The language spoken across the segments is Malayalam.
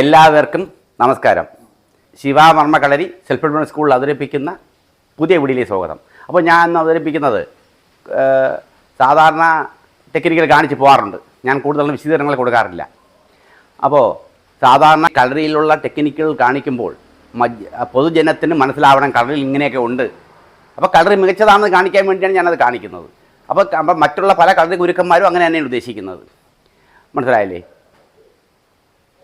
എല്ലാവർക്കും നമസ്കാരം. ശിവാവർമ്മ കളരി സെൽഫ് ഹെൽപ്പ് സ്കൂളിൽ അവതരിപ്പിക്കുന്ന പുതിയ വീഡിയോയിലേക്ക് സ്വാഗതം. അപ്പോൾ ഞാൻ ഇന്ന് അവതരിപ്പിക്കുന്നത് സാധാരണ ടെക്നിക്കൽ കാണിച്ച് പോകാറുണ്ട് ഞാൻ കൂടുതൽ വിശദീകരണങ്ങൾ കൊടുക്കാറില്ല. അപ്പോൾ സാധാരണ കളരിയിലുള്ള ടെക്നിക്കുകൾ കാണിക്കുമ്പോൾ പൊതുജനത്തിന് മനസ്സിലാവണം കളറിൽ ഇങ്ങനെയൊക്കെ ഉണ്ട്. അപ്പോൾ കളറി മികച്ചതാണെന്ന് കാണിക്കാൻ വേണ്ടിയാണ് ഞാനത് കാണിക്കുന്നത്. അപ്പോൾ മറ്റുള്ള പല കളറി ഗുരുക്കന്മാരും അങ്ങനെ തന്നെയാണ് ഉദ്ദേശിക്കുന്നത്. മനസ്സിലായില്ലേ?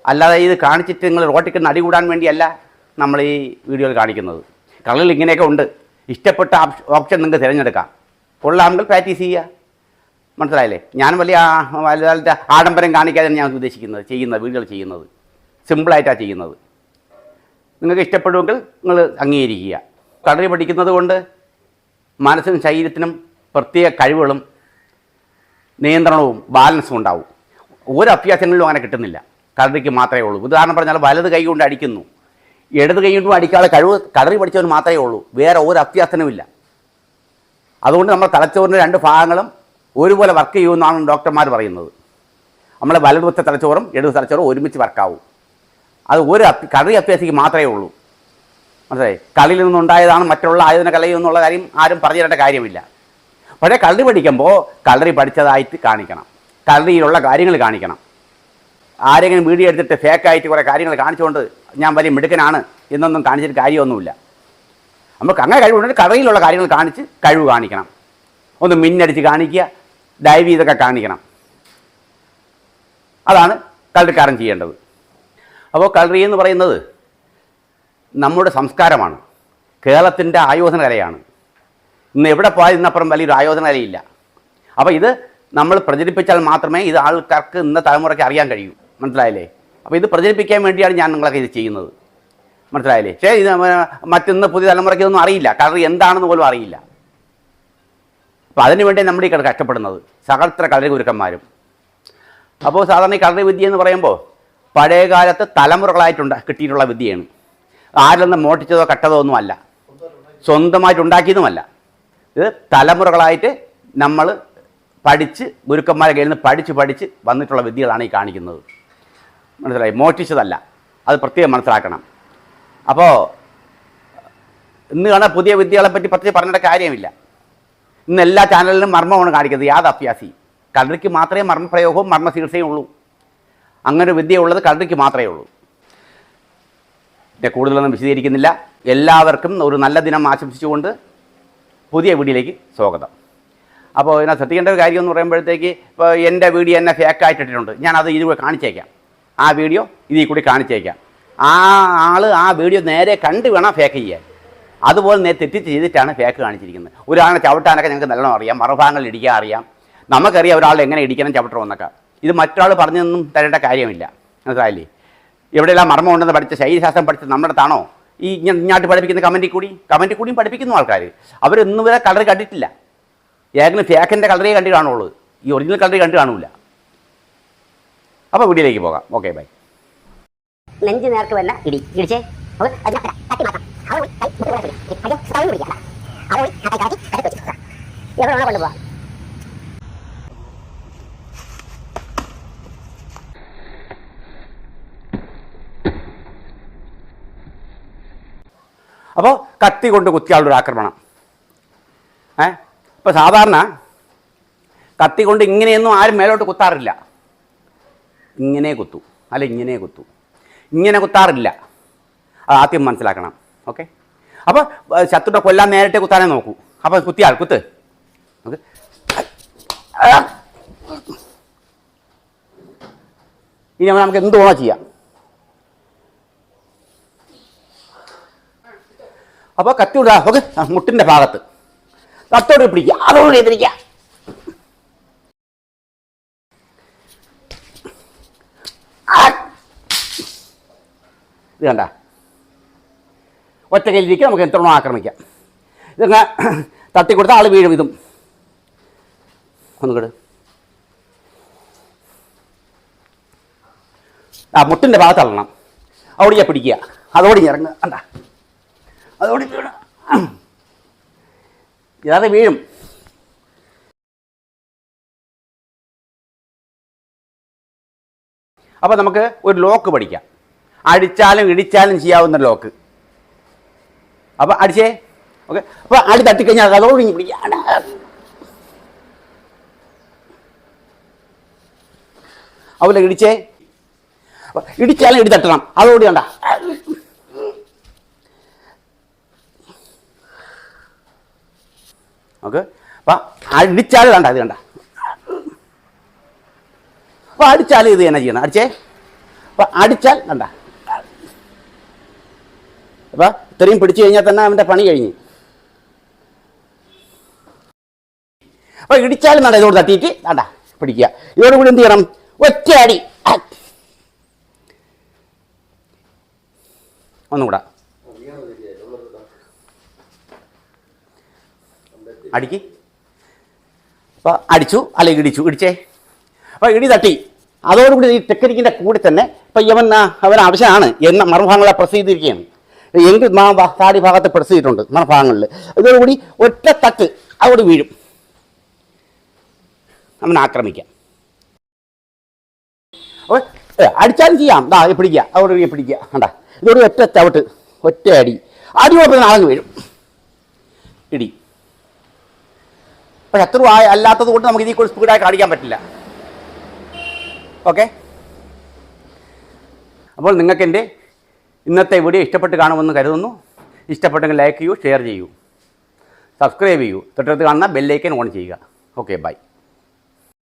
അല്ലാതെ ഇത് കാണിച്ചിട്ട് നിങ്ങൾ റോട്ടിക്ക് നടി കൂടാൻ വേണ്ടിയല്ല നമ്മൾ ഈ വീഡിയോയിൽ കാണിക്കുന്നത്. കളറിൽ ഇങ്ങനെയൊക്കെ ഉണ്ട്. ഇഷ്ടപ്പെട്ട ഓപ്ഷൻ നിങ്ങൾക്ക് തിരഞ്ഞെടുക്കാം. കൊള്ളാമെങ്കിൽ പ്രാക്ടീസ് ചെയ്യുക. മനസ്സിലായില്ലേ? ഞാൻ വലിയ വലുതായിട്ട് ആഡംബരം കാണിക്കാതെ ഞാൻ ഉദ്ദേശിക്കുന്നത് ചെയ്യുന്നത് വീഡിയോകൾ ചെയ്യുന്നത്. സിമ്പിളായിട്ടാണ് ചെയ്യുന്നത്. നിങ്ങൾക്ക് ഇഷ്ടപ്പെടുമെങ്കിൽ നിങ്ങൾ അംഗീകരിക്കുക. കളറി പഠിക്കുന്നത് കൊണ്ട് മനസ്സിനും ശരീരത്തിനും പ്രത്യേക കഴിവുകളും നിയന്ത്രണവും ബാലൻസും ഉണ്ടാവും. ഒരു അഭ്യാസങ്ങളിലും അങ്ങനെ കിട്ടുന്നില്ല. കളറിക്ക് മാത്രമേ ഉള്ളൂ. ഉദാഹരണം പറഞ്ഞാൽ വലത് കൈ കൊണ്ട് അടിക്കുന്നു. ഇടത് കൈ കൊണ്ടും അടിക്കാതെ കഴിവ് കളറി പഠിച്ചവന് മാത്രമേ ഉള്ളൂ. വേറെ ഒരു അഭ്യാസനവുമില്ല അതുകൊണ്ട് നമ്മൾ തലച്ചോറിന്റെ രണ്ട് ഭാഗങ്ങളും ഒരുപോലെ വർക്ക് ചെയ്യുമെന്നാണ് ഡോക്ടർമാർ പറയുന്നത്. നമ്മളെ വലതുവശത്തെ തലച്ചോറും ഇടത് തലച്ചോറും ഒരുമിച്ച് വർക്കാവും അത് ഒരു കളറി അഭ്യാസിക്ക് മാത്രമേ ഉള്ളൂ. മനസ്സിലായി? കളിയിൽ നിന്നുണ്ടായതാണ് മറ്റുള്ള ആയോധന കലയിൽ എന്നുള്ള കാര്യം ആരും പറഞ്ഞു തരേണ്ട കാര്യമില്ല. പക്ഷേ കളറി പഠിക്കുമ്പോൾ കളറി പഠിച്ചതായിട്ട് കാണിക്കണം. കളറിയിലുള്ള കാര്യങ്ങൾ കാണിക്കണം. ആരെങ്കിലും വീഡിയോ എടുത്തിട്ട് ഫേക്കായിട്ട് കുറേ കാര്യങ്ങൾ കാണിച്ചുകൊണ്ട് ഞാൻ വലിയ മിടുക്കനാണ് എന്നൊന്നും കാണിച്ചിട്ട് കാര്യമൊന്നുമില്ല. നമുക്ക് അങ്ങനെ കഴിവുണ്ടെങ്കിൽ കടയിലുള്ള കാര്യങ്ങൾ കാണിച്ച് കഴിവ് കാണിക്കണം. ഒന്ന് മിന്നടിച്ച് കാണിക്കുക ഡൈവ് ചെയ്തൊക്കെ കാണിക്കണം. അതാണ് കളറിക്കാരൻ ചെയ്യേണ്ടത്. അപ്പോൾ കളറി എന്ന് പറയുന്നത് നമ്മുടെ സംസ്കാരമാണ്. കേരളത്തിന്റെ ആയോധന കലയാണ്. ഇന്ന് എവിടെ പോയാൽ ഇന്നപ്പുറം വലിയൊരു ആയോധന കലയില്ല. അപ്പോൾ ഇത് നമ്മൾ പ്രചരിപ്പിച്ചാൽ മാത്രമേ ഇത് ആൾക്കാർക്ക് ഇന്ന തലമുറയ്ക്ക് അറിയാൻ കഴിയൂ. മനസ്സിലായില്ലേ? അപ്പോൾ ഇത് പ്രചരിപ്പിക്കാൻ വേണ്ടിയാണ് ഞാൻ നിങ്ങളൊക്കെ ഇത് ചെയ്യുന്നത്. മനസ്സിലായില്ലേ? പക്ഷേ ഇത് മറ്റൊന്ന് പുതിയ തലമുറയ്ക്ക് ഇതൊന്നും അറിയില്ല. കളർ എന്താണെന്ന് പോലും അറിയില്ല. അപ്പോൾ അതിനുവേണ്ടി നമ്മുടെ ഈ കഷ്ടപ്പെടുന്നത് സകലത്ര കളരി ഗുരുക്കന്മാരും. അപ്പോൾ സാധാരണ ഈ കളരി വിദ്യ എന്ന് പറയുമ്പോൾ പഴയ കാലത്ത് തലമുറകളായിട്ടുണ്ട് കിട്ടിയിട്ടുള്ള വിദ്യയാണ്. ആരിലൊന്നും മോട്ടിച്ചതോ കട്ടതോ ഒന്നും അല്ല. സ്വന്തമായിട്ട് ഉണ്ടാക്കിയതുമല്ല. ഇത് തലമുറകളായിട്ട് നമ്മൾ പഠിച്ച് ഗുരുക്കന്മാരെ കയ്യിൽ നിന്ന് പഠിച്ച് പഠിച്ച് വന്നിട്ടുള്ള വിദ്യകളാണ് ഈ കാണിക്കുന്നത്. മനസ്സിലായി? മോഷ്ടിച്ചതല്ല. അത് പ്രത്യേകം മനസ്സിലാക്കണം. അപ്പോൾ ഇന്ന് കാണാൻ പുതിയ വിദ്യകളെ പറ്റി പ്രത്യേകം പറഞ്ഞിട്ട് കാര്യമില്ല. ഇന്ന് എല്ലാ ചാനലിലും മർമ്മമാണ് കാണിക്കുന്നത്. യാത് അഭ്യാസി. കളരിക്ക് മാത്രമേ മർമ്മപ്രയോഗവും മർമ്മ ചികിത്സയും ഉള്ളൂ. അങ്ങനെ വിദ്യയുള്ളത് കളറിക്ക് മാത്രമേ ഉള്ളൂ. ഞാൻ കൂടുതലൊന്നും വിശദീകരിക്കുന്നില്ല. എല്ലാവർക്കും ഒരു നല്ല ദിനം ആശംസിച്ചുകൊണ്ട് പുതിയ വീഡിയോയിലേക്ക് സ്വാഗതം. അപ്പോൾ ഇതിനെ ശ്രദ്ധിക്കേണ്ട ഒരു കാര്യം എന്ന് പറയുമ്പോഴത്തേക്ക് ഇപ്പോൾ എന്റെ വീഡിയോ എന്നെ ഫേക്കായിട്ടിട്ടിട്ടുണ്ട് ഞാനത് ഇതുപോലെ കാണിച്ചേക്കാം. ആ വീഡിയോ ഇതിൽ കൂടി കാണിച്ചേക്കാം. ആ ആൾ ആ വീഡിയോ നേരെ കണ്ടു വേണം ഫേക്ക് ചെയ്യാൻ. അതുപോലെ നേരെ തെറ്റിച്ച് ചെയ്തിട്ടാണ് ഫേക്ക് കാണിച്ചിരിക്കുന്നത്. ഒരാളെ ചവിട്ടാനൊക്കെ ഞങ്ങൾക്ക് നല്ലോണം അറിയാം. മറുഭാഗങ്ങളിൽ ഇടിക്കാൻ അറിയാം. നമുക്കറിയാം ഒരാൾ എങ്ങനെ ഇടിക്കണം ചവിട്ടണമെന്നൊക്കെ ഇത് മറ്റൊരാൾ പറഞ്ഞൊന്നും തരേണ്ട കാര്യമില്ല. മനസ്സിലായില്ലേ? എവിടെയെല്ലാം മർമ്മം ഉണ്ടെന്ന് പഠിച്ച ശൈലശാസ്ത്രം പഠിച്ച നമ്മുടെ അടുത്താണോ ഈ ഇങ്ങോട്ട് പഠിപ്പിക്കുന്ന കമന്റിൽ കൂടി കമന്റിൽ കൂടിയും പഠിപ്പിക്കുന്നു ആൾക്കാർ. അവരൊന്നും വരെ കളർ കണ്ടിട്ടില്ല. ഏകദേശം ഫേക്കിന്റെ കളറേ കണ്ടു കാണുള്ളൂ ഈ ഒറിജിനൽ കളറി കണ്ടു കാണൂല. അപ്പോൾ വീഡിയോയിലേക്ക് പോകാം. ഓക്കെ ബൈ നെഞ്ചു നേർക്ക് വല്ല ഇടി. ഇടിച്ചേ. അപ്പോ. എവിടെ അപ്പോൾ കത്തി കൊണ്ട് കുത്തിയാളുടെ ആക്രമണം. ഏ? ഇപ്പോൾ സാധാരണ കത്തി കൊണ്ട് ഇങ്ങനെയൊന്നും ആരും മേലോട്ട് കുത്താറില്ല. ഇങ്ങനെ കുത്തു അല്ല ഇങ്ങനെ കുത്തു. ഇങ്ങനെ കുത്താറില്ല. അത് ആദ്യം മനസ്സിലാക്കണം. ഓക്കെ? അപ്പോൾ ശത്രുടെ കൊല്ലാൻ നേരിട്ട് കുത്താനേ നോക്കൂ. അപ്പോൾ കുത്തിയാൾ കുത്ത്. ഓക്കെ? ഇനി നമുക്ക് എന്ത് വേണോ ചെയ്യാം. അപ്പോൾ കത്തി വിടുക. ഓക്കെ? മുട്ടിന്റെ ഭാഗത്ത്. കത്തോട് പിടിക്കുക. അതോട് എതിരിക്കുക. ഇത് കണ്ട. ഒറ്റ കയ്യിലിരിക്കുക നമുക്ക് എത്ര ആക്രമിക്കാം. ഇതങ്ങ് തട്ടിക്കൊടുത്ത ആൾ വീഴും ഇതും. ഒന്നുകൂടെ. ആ മുട്ടിന്റെ ഭാഗത്ത് തള്ളണം. അവിടെ ഞാൻ പിടിക്കുക. അതോടെ ഇറങ്ങുക. കണ്ട. അതോടെ വീണ. ഇതാതെ വീഴും. അപ്പോൾ നമുക്ക് ഒരു ലോക്ക് പഠിക്കാം. അടിച്ചാലും ഇടിച്ചാലും ചെയ്യാവുന്ന ലോക്ക്. അപ്പോൾ അടിച്ചേ? ഓക്കെ. അപ്പോൾ അടി തട്ടിക്കഴിഞ്ഞാൽ അതോട് ഇനി പിടിക്കാണ് അതുപോലെ ഇടിച്ചേ? അപ്പൊ ഇടിച്ചാലും ഇടി തട്ടണം. അതോടി കണ്ട. ഓക്കെ. അപ്പം അടിച്ചാലും കണ്ട ഇത് കണ്ട. അപ്പോൾ അടിച്ചാലും ഇത് തന്നെ ചെയ്യണം. അടിച്ചേ? അപ്പം അടിച്ചാൽ കണ്ട. അപ്പം ഇത്രയും പിടിച്ചു കഴിഞ്ഞാൽ തന്നെ അവന്റെ പണി കഴിഞ്ഞു. അപ്പോൾ ഇടിച്ചാലും നട ഇതോട് തട്ടിയിട്ട് നട പിടിക്കുക. ഇതോടുകൂടി എന്ത് ചെയ്യണം? ഒറ്റ അടി ഒന്നുകൂടാ. അടിക്ക്. അപ്പോൾ അടിച്ചു അല്ലെങ്കിൽ ഇടിച്ചു? ഇടിച്ചേ. അപ്പോൾ ഇടി തട്ടി. അതോടുകൂടി ഈ ടെക്നിക്കിന്റെ കൂടെ തന്നെ ഇപ്പം ഇവൻ അവൻ ആവശ്യമാണ് എന്ന മറുഭാഗങ്ങളെ പ്രസ് ചെയ്തിരിക്കുകയാണ് എങ്കിൽ മാ താടി ഭാഗത്ത് പ്രസ് ചെയ്തിട്ടുണ്ട് മറുഭാഗങ്ങളിൽ ഇതോടുകൂടി ഒറ്റ തട്ട് അവിടെ വീഴും. അവൻ ആക്രമിക്കാം. അടിച്ചാലും ചെയ്യാം. ദാ പിടിക്കുക. അവിടെ പിടിക്കുക. കണ്ട? ഇതോട് ഒറ്റ ചവിട്ട് ഒറ്റ അടി. അടി കൊടുത്ത് നാളങ്ങ് വീഴും. ഇടി. അത്ര ആയ അല്ലാത്തത് കൊണ്ട് നമുക്ക് ഇതിൽ കൂടുതൽ സ്പീഡായിട്ട് അടിക്കാൻ പറ്റില്ല. ഓക്കെ? അപ്പോൾ നിങ്ങൾക്ക് എന്റെ ഇന്നത്തെ വീഡിയോ ഇഷ്ടപ്പെട്ട് കാണുമെന്ന് കരുതുന്നു. ഇഷ്ടപ്പെട്ടെങ്കിൽ ലൈക്ക് ചെയ്യൂ ഷെയർ ചെയ്യൂ. സബ്സ്ക്രൈബ് ചെയ്യൂ. തൊട്ടടുത്ത് കാണുന്ന ബെല്ലൈക്കൻ ഓൺ ചെയ്യുക. Okay bye